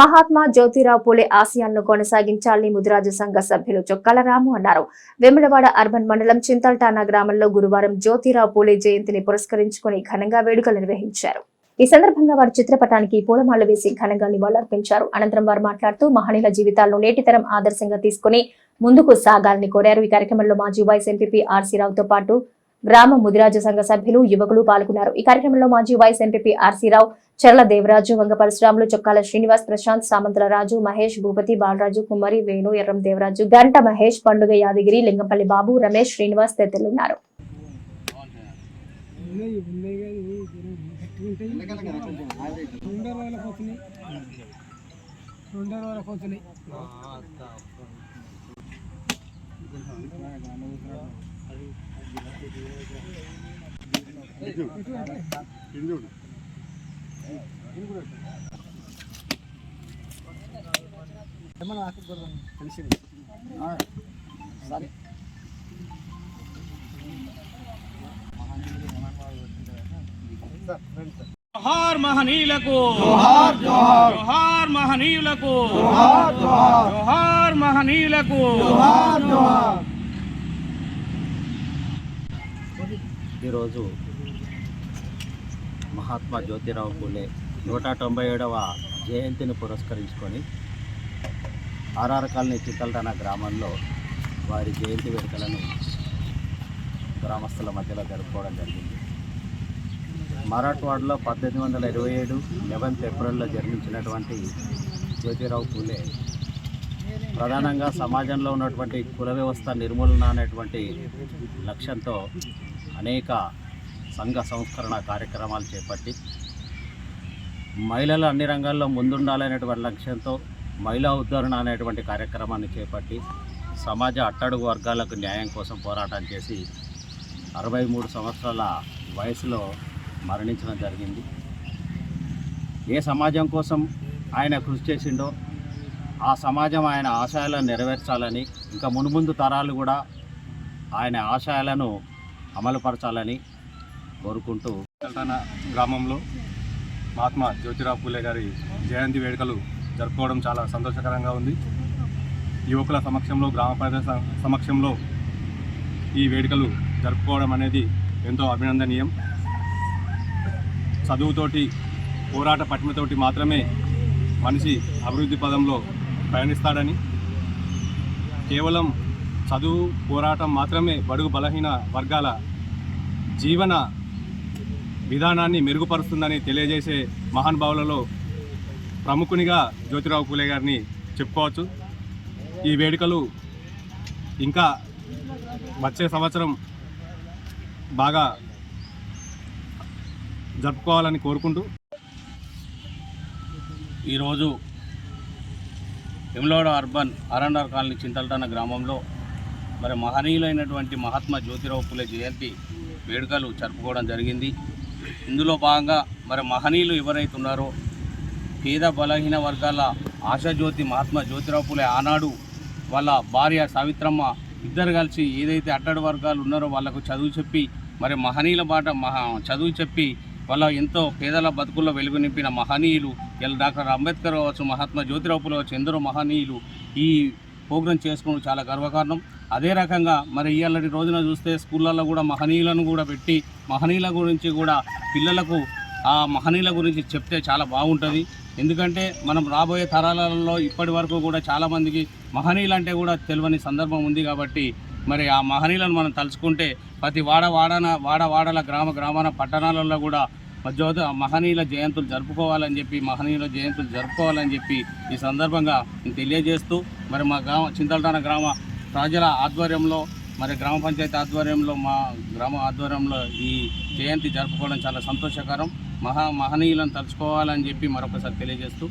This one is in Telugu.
మహాత్మా జ్యోతిరావు పూలే ఆశయాలను కొనసాగించాలని ముదిరాజు సంఘ సభ్యులు చొక్కాల రాము అన్నారు. వెములవాడ అర్బన్ మండలం చింతల్టానా గ్రామంలో గురువారం జ్యోతిరావు పూలే జయంతిని పురస్కరించుకుని ఘనంగా వేడుకలు నిర్వహించారు. ఈ సందర్భంగా వారి చిత్రపటానికి పూలమాల వేసి ఘనంగా నివాళులర్పించారు. అనంతరం వారు మాట్లాడుతూ మహనీయుల జీవితాలను నేటితరం ఆదర్శంగా తీసుకుని ముందుకు సాగాలని కోరారు. ఈ కార్యక్రమంలో మాజీ వైస్ ఎంపీపీ ఆర్సీ రావుతో పాటు గ్రామ ముదిరాజు సంఘ సభ్యులు యువకులు పాల్గొన్నారు. ఈ కార్యక్రమంలో మాజీ వైస్ ఎంపీపీ ఆర్సీరావు చెర్ల దేవరాజు వంగ పరశురాములు చొక్కాల శ్రీనివాస్ ప్రశాంత్ సామంతలరాజు మహేష్ భూపతి బాలరాజు కుమారి వేణు ఎర్రం దేవరాజు గంట మహేష్ పండుగ యాదగిరి లింగంపల్లి బాబు రమేష్ శ్రీనివాస్ తదితరులున్నారు. రెండు రోజులకు పోతున్నాయి రెండు రోజులకు పోతున్నాయి జోహార్ మహనీయులకు జోహార్ జోహార్ జోహార్ మహనీయులకు జోహార్ జోహార్ జోహార్ మహనీయులకు ఈరోజు మహాత్మా జ్యోతిరావు పూలే నూట తొంభై ఏడవ జయంతిని పురస్కరించుకొని ఆర్ఆర్ కాలనీ చిత్తల్టాన గ్రామంలో వారి జయంతి వేడుకలను గ్రామస్తుల మధ్యలో జరుపుకోవడం జరిగింది. మరాఠ్వాడలో పద్దెనిమిది వందల ఇరవై ఏడు లెవెన్త్ ఏప్రిల్లో జన్మించినటువంటి జ్యోతిరావు పూలే ప్రధానంగా సమాజంలో ఉన్నటువంటి కుల వ్యవస్థ నిర్మూలన అనేటువంటి లక్ష్యంతో అనేక సంఘ సంస్కరణ కార్యక్రమాలు చేపట్టి మహిళలు అన్ని రంగాల్లో ముందుండాలనేటువంటి లక్ష్యంతో మహిళా ఉద్ధరణ అనేటువంటి కార్యక్రమాన్ని చేపట్టి సమాజ అట్టడుగు వర్గాలకు న్యాయం కోసం పోరాటం చేసి అరవై మూడు సంవత్సరాల వయసులో మరణించడం జరిగింది. ఏ సమాజం కోసం ఆయన కృషి చేసిండో ఆ సమాజం ఆయన ఆశయాలను నెరవేర్చాలని ఇంకా మునుముందు తరాలు కూడా ఆయన ఆశయాలను అమలుపరచాలని కోరుకుంటూ గ్రామంలో మహాత్మా జ్యోతిరావు పూలే గారి జయంతి వేడుకలు జరుపుకోవడం చాలా సంతోషకరంగా ఉంది. యువకుల సమక్షంలో గ్రామ ప్రజల సమక్షంలో ఈ వేడుకలు జరుపుకోవడం అనేది ఎంతో అభినందనీయం. చదువుతోటి పోరాట పటిమతోటి మాత్రమే మనిషి అభివృద్ధి పదంలో పయనిస్తాడని కేవలం చదువు పోరాటం మాత్రమే బడుగు బలహీన వర్గాల జీవన విధానాన్ని మెరుగుపరుస్తుందని తెలియజేసే మహానుభావులలో ప్రముఖునిగా జ్యోతిరావు పూలే గారిని చెప్పుకోవచ్చు. ఈ వేడుకలు ఇంకా వచ్చే సంవత్సరం బాగా జరుపుకోవాలని కోరుకుంటూ ఈరోజు విమలవాడ అర్బన్ ఆర్ఎండ్ఆర్ కాలనీ చింతల్టాన గ్రామంలో మరి మహనీయులైనటువంటి మహాత్మా జ్యోతిరావు పులే జయంతి వేడుకలు జరుపుకోవడం జరిగింది. ఇందులో భాగంగా మరి మహనీయులు ఎవరైతే ఉన్నారో పేద బలహీన వర్గాల ఆశాజ్యోతి మహాత్మా జ్యోతిరావు పులే ఆనాడు వాళ్ళ భార్య సావిత్రమ్మ ఇద్దరు కలిసి ఏదైతే అట్టడి వర్గాలు ఉన్నారో వాళ్ళకు చదువు చెప్పి మరి మహనీయుల బాట మహా చదువు చెప్పి వాళ్ళ ఎంతో పేదల బతుకుల్లో వెలుగు నింపిన మహనీయులు ఇలా డాక్టర్ అంబేద్కర్ కావచ్చు మహాత్మా జ్యోతిరావు పులే కావచ్చు ఎందరో మహనీయులు ఈ ప్రోగ్రాం చేసుకోవడం చాలా గర్వకారణం. అదే రకంగా మరి ఇవాళ రోజున చూస్తే స్కూళ్ళల్లో కూడా మహనీయులను కూడా పెట్టి మహనీయుల గురించి కూడా పిల్లలకు ఆ మహనీయుల గురించి చెప్తే చాలా బాగుంటుంది. ఎందుకంటే మనం రాబోయే తరాలలో ఇప్పటి వరకు కూడా చాలామందికి మహనీయులు అంటే కూడా తెలియని సందర్భం ఉంది కాబట్టి మరి ఆ మహనీయులను మనం తలుచుకుంటే ప్రతి వాడ వాడన వాడ వాడల గ్రామ గ్రామాన పట్టణాలలో కూడా మధ్యవత మహనీయుల జయంతులు జరుపుకోవాలని చెప్పి మహనీయుల జయంతులు జరుపుకోవాలని చెప్పి ఈ సందర్భంగా తెలియజేస్తూ మరి మా గ్రామ చింతలటాన గ్రామ ప్రజల ఆధ్వర్యంలో మరి గ్రామ పంచాయతీ ఆధ్వర్యంలో మా గ్రామ ఆధ్వర్యంలో ఈ జయంతి జరుపుకోవడం చాలా సంతోషకరం. మహా మహనీయులను తలుచుకోవాలని చెప్పి మరొకసారి తెలియజేస్తూ